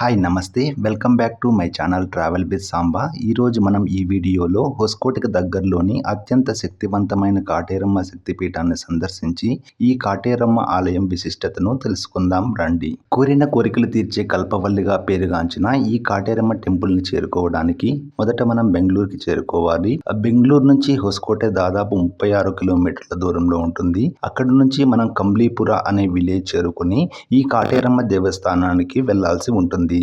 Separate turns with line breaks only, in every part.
Hi నమస్తే. Welcome back to my channel travel with Samba. ఈరోజు మనం ఈ వీడియోలో హొస్కోటికి దగ్గరలోని అత్యంత శక్తివంతమైన కాటేరమ్మ శక్తిపీఠాన్ని సందర్శించి ఈ కాటేరమ్మ ఆలయం విశిష్టతను తెలుసుకుందాం. రండి. కోరిన కోరికలు తీర్చే కల్పవల్లిగా పేరుగాంచిన ఈ కాటేరమ్మ టెంపుల్ని చేరుకోవడానికి మొదట మనం బెంగళూరుకి చేరుకోవాలి. ఆ బెంగళూరు నుంచి హొస్కోటే దాదాపు ముప్పై ఆరు కిలోమీటర్ల దూరంలో ఉంటుంది. అక్కడ నుంచి మనం కంబ్లీపుర అనే విలేజ్ చేరుకుని ఈ కాటేరమ్మ దేవస్థానానికి వెళ్ళాల్సి ఉంటుంది. ఉంది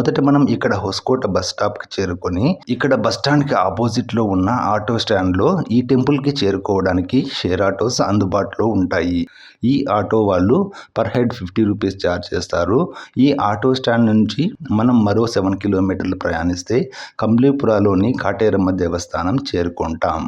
మొదట మనం ఇక్కడ హొస్కోట బస్ స్టాప్కి చేరుకొని ఇక్కడ బస్ స్టాండ్కి ఆపోజిట్లో ఉన్న ఆటో స్టాండ్లో ఈ టెంపుల్కి చేరుకోవడానికి షేర్ ఆటోస్ అందుబాటులో ఉంటాయి. ఈ ఆటో వాళ్ళు per head fifty rupees charge చేస్తారు. ఈ ఆటో స్టాండ్ నుంచి మనం మరో సెవెన్ కిలోమీటర్లు ప్రయాణిస్తే కంబ్లీపురాలోని కాటేరమ్మ దేవస్థానం చేరుకుంటాం.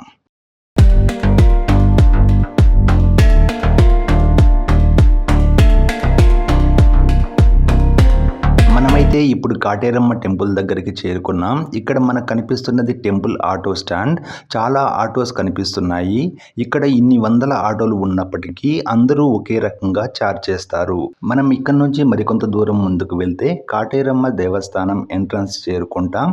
అయితే ఇప్పుడు కాటేరమ్మ టెంపుల్ దగ్గరికి చేరుకున్నాం. ఇక్కడ మనకు కనిపిస్తున్నది టెంపుల్ ఆటో స్టాండ్. చాలా ఆటోస్ కనిపిస్తున్నాయి. ఇక్కడ ఇన్ని వందల ఆటోలు ఉన్నప్పటికీ అందరూ ఒకే రకంగా చార్జ్ చేస్తారు. మనం ఇక్కడ నుంచి మరికొంత దూరం ముందుకు వెళ్తే కాటేరమ్మ దేవస్థానం ఎంట్రన్స్ చేరుకుంటాం.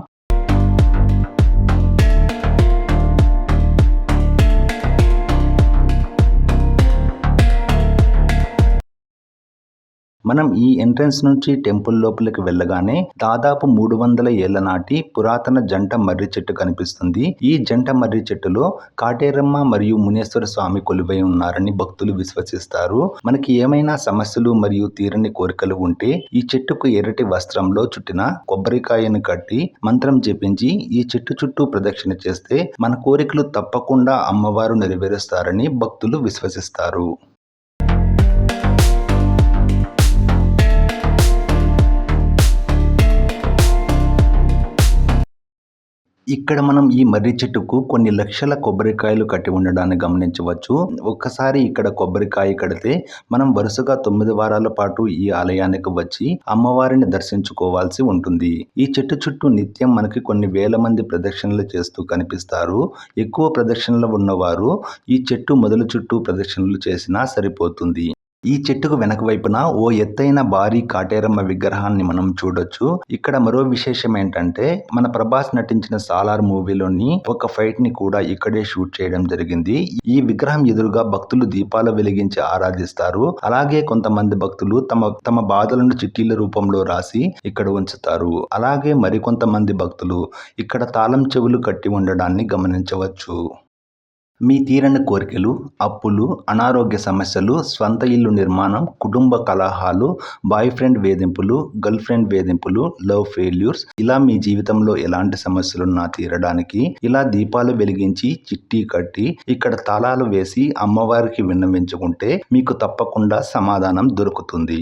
మనం ఈ ఎంట్రన్స్ నుంచి టెంపుల్ లోపలికి వెళ్ళగానే దాదాపు మూడు వందల ఏళ్ళ నాటి పురాతన జంట మర్రి చెట్టు కనిపిస్తుంది. ఈ జంట మర్రి చెట్టులో కాటేరమ్మ మరియు మునేశ్వర స్వామి కొలువై ఉన్నారని భక్తులు విశ్వసిస్తారు. మనకి ఏమైనా సమస్యలు మరియు తీరని కోరికలు ఉంటే ఈ చెట్టుకు ఎర్రటి వస్త్రంలో చుట్టిన కొబ్బరికాయను కట్టి మంత్రం జపించి ఈ చెట్టు చుట్టూ ప్రదక్షిణ చేస్తే మన కోరికలు తప్పకుండా అమ్మవారు నెరవేరుస్తారని భక్తులు విశ్వసిస్తారు. ఇక్కడ మనం ఈ మర్రి చెట్టుకు కొన్ని లక్షల కొబ్బరికాయలు కట్టి ఉండడాన్ని గమనించవచ్చు. ఒక్కసారి ఇక్కడ కొబ్బరికాయ కడితే మనం వరుసగా తొమ్మిది వారాల పాటు ఈ ఆలయానికి వచ్చి అమ్మవారిని దర్శించుకోవాల్సి ఉంటుంది. ఈ చెట్టు చుట్టూ నిత్యం మనకి కొన్ని వేల మంది ప్రదక్షిణలు చేస్తూ కనిపిస్తారు. ఎక్కువ ప్రదక్షిణలు ఉన్నవారు ఈ చెట్టు మొదలు చుట్టూ ప్రదక్షిణలు చేసినా సరిపోతుంది. ఈ చెట్టుకు వెనక వైపున ఓ ఎత్తైన భారీ కాటేరమ్మ విగ్రహాన్ని మనం చూడొచ్చు. ఇక్కడ మరో విశేషం ఏంటంటే మన ప్రభాస్ నటించిన సాలార్ మూవీలోని ఒక ఫైట్ని కూడా ఇక్కడే షూట్ చేయడం జరిగింది. ఈ విగ్రహం ఎదురుగా భక్తులు దీపాలు వెలిగించి ఆరాధిస్తారు. అలాగే కొంతమంది భక్తులు తమ తమ బాధలను చిట్టీల రూపంలో రాసి ఇక్కడ ఉంచుతారు. అలాగే మరికొంతమంది భక్తులు ఇక్కడ తాళం చెవులు కట్టి ఉండడాన్ని గమనించవచ్చు. మీ తీరని కోరికలు అప్పులు అనారోగ్య సమస్యలు స్వంత ఇల్లు నిర్మాణం కుటుంబ కలహాలు బాయ్ ఫ్రెండ్ వేధింపులు గర్ల్ ఫ్రెండ్ వేధింపులు లవ్ ఫెయిల్యూర్స్ ఇలా మీ జీవితంలో ఎలాంటి సమస్యలున్నా తీరడానికి ఇలా దీపాలు వెలిగించి చిట్టి కట్టి ఇక్కడ తాళాలు వేసి అమ్మవారికి విన్నవించుకుంటే మీకు తప్పకుండా సమాధానం దొరుకుతుంది.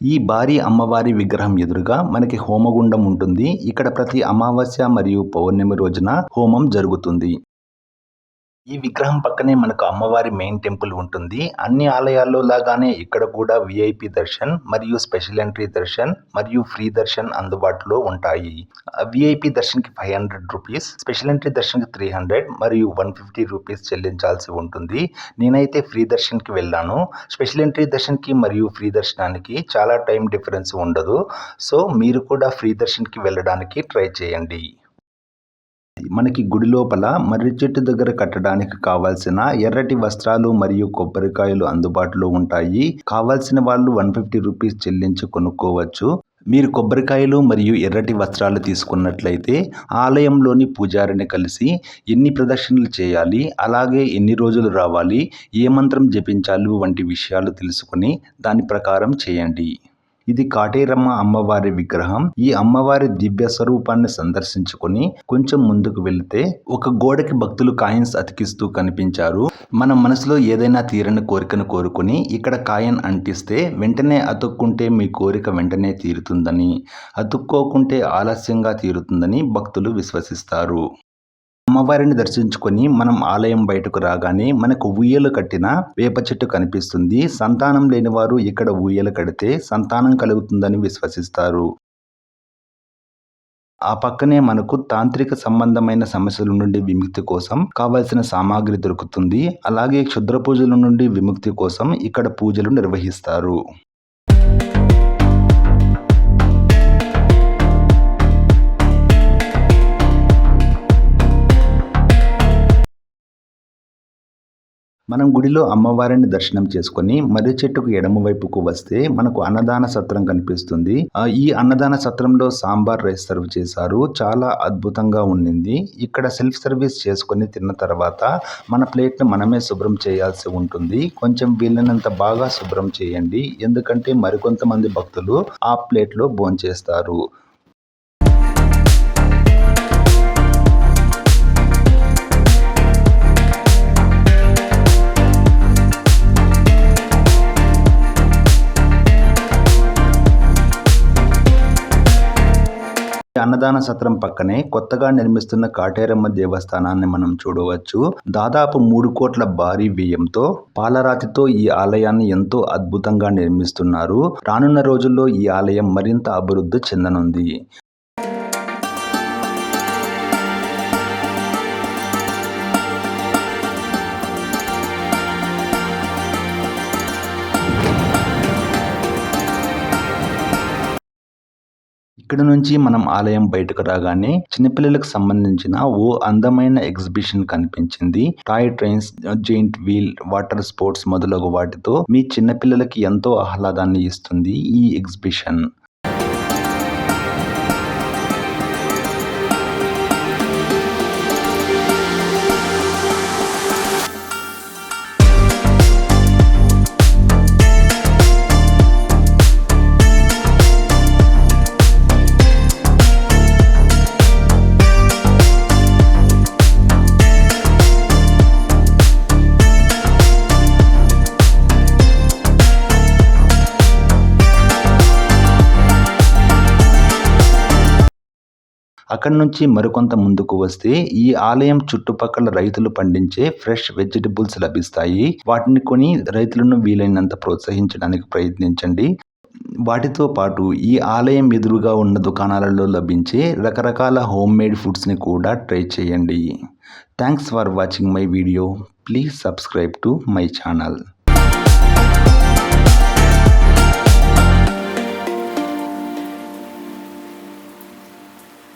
ఈ భారీ అమ్మవారి విగ్రహం ఎదురుగా మనకి హోమగుండం ఉంటుంది. ఇక్కడ ప్రతి అమావాస్య మరియు పౌర్ణమి రోజున హోమం జరుగుతుంది. ఈ విగ్రహం పక్కనే మనకు అమ్మవారి మెయిన్ టెంపుల్ ఉంటుంది. అన్ని ఆలయాల్లో లాగానే ఇక్కడ కూడా విఐపి దర్శన్ మరియు స్పెషల్ ఎంట్రీ దర్శన్ మరియు ఫ్రీ దర్శన్ అందుబాటులో ఉంటాయి. VIP దర్శన్కి five hundred rupees special entry దర్శన్కి three hundred మరియు వన్ ఫిఫ్టీ రూపీస్ చెల్లించాల్సి ఉంటుంది. నేనైతే ఫ్రీ దర్శన్కి వెళ్ళాను. స్పెషల్ ఎంట్రీ దర్శన్కి మరియు ఫ్రీ దర్శనానికి చాలా టైం డిఫరెన్స్ ఉండదు. సో మీరు కూడా ఫ్రీ దర్శన్కి వెళ్ళడానికి ట్రై చేయండి. మనకి గుడి లోపల మర్రి చెట్టు దగ్గర కట్టడానికి కావాల్సిన ఎర్రటి వస్త్రాలు మరియు కొబ్బరికాయలు అందుబాటులో ఉంటాయి. కావాల్సిన వాళ్ళు వన్ ఫిఫ్టీ రూపీస్ చెల్లించి కొనుక్కోవచ్చు. మీరు కొబ్బరికాయలు మరియు ఎర్రటి వస్త్రాలు తీసుకున్నట్లయితే ఆలయంలోని పూజారిని కలిసి ఎన్ని ప్రదక్షిణలు చేయాలి అలాగే ఎన్ని రోజులు రావాలి ఏ మంత్రం జపించాలి వంటి విషయాలు తెలుసుకుని దాని ప్రకారం చేయండి. ఇది కాటేరమ్మ అమ్మవారి విగ్రహం. ఈ అమ్మవారి దివ్య స్వరూపాన్ని సందర్శించుకొని కొంచెం ముందుకు వెళితే ఒక గోడకి భక్తులు కాయిన్స్ అతికిస్తూ కనిపించారు. మన మనసులో ఏదైనా తీరని కోరికను కోరుకుని ఇక్కడ కాయన్ అంటిస్తే వెంటనే అతుక్కుంటే మీ కోరిక వెంటనే తీరుతుందని అతుక్కోకుంటే ఆలస్యంగా తీరుతుందని భక్తులు విశ్వసిస్తారు. అమ్మవారిని దర్శించుకొని మనం ఆలయం బయటకు రాగానే మనకు ఊయలు కట్టిన వేప చెట్టు కనిపిస్తుంది. సంతానం లేని వారు ఇక్కడ ఊయలు కడితే సంతానం కలుగుతుందని విశ్వసిస్తారు. ఆ పక్కనే మనకు తాంత్రిక సంబంధమైన సమస్యల నుండి విముక్తి కోసం కావలసిన సామాగ్రి దొరుకుతుంది. అలాగే క్షుద్ర పూజల నుండి విముక్తి కోసం ఇక్కడ పూజలు నిర్వహిస్తారు. మనం గుడిలో అమ్మవారిని దర్శనం చేసుకొని మర్రి చెట్టుకు ఎడమ వైపుకు వస్తే మనకు అన్నదాన సత్రం కనిపిస్తుంది. ఆ, ఈ అన్నదాన సత్రంలో సాంబార్ రైస్ సర్వ్ చేశారు. చాలా అద్భుతంగా ఉండింది ఇక్కడ సెల్ఫ్ సర్వీస్ చేసుకొని తిన్న తర్వాత మన ప్లేట్ను మనమే శుభ్రం చేయాల్సి ఉంటుంది. కొంచెం వీలైనంత బాగా శుభ్రం చేయండి. ఎందుకంటే మరికొంతమంది భక్తులు ఆ ప్లేట్లో భోంచేస్తారు. అన్నదాన సత్రం పక్కనే కొత్తగా నిర్మిస్తున్న కాటేరమ్మ దేవస్థానాన్ని మనం చూడవచ్చు. దాదాపు మూడు కోట్ల భారీ వ్యయంతో పాలరాతితో ఈ ఆలయాన్ని ఎంతో అద్భుతంగా నిర్మిస్తున్నారు. రానున్న రోజుల్లో ఈ ఆలయం మరింత అభివృద్ధి చెందనుంది. ఇక్కడ నుంచి మనం ఆలయం బయటకు రాగానే చిన్నపిల్లలకు సంబంధించిన ఓ అందమైన ఎగ్జిబిషన్ కనిపించింది. Toy trains giant wheel water sports మొదలగు వాటితో మీ చిన్నపిల్లలకి ఎంతో ఆహ్లాదాన్ని ఇస్తుంది ఈ ఎగ్జిబిషన్. అక్కడి నుంచి మరికొంత ముందుకు వస్తే ఈ ఆలయం చుట్టుపక్కల రైతులు పండించే ఫ్రెష్ వెజిటబుల్స్ లభిస్తాయి. వాటిని కొని రైతులను వీలైనంత ప్రోత్సహించడానికి ప్రయత్నించండి. వాటితో పాటు ఈ ఆలయం ఎదురుగా ఉన్న దుకాణాలలో లభించే రకరకాల హోమ్ మేడ్ ఫుడ్స్ని కూడా ట్రై చేయండి. Thanks for watching my video. Please subscribe to my channel.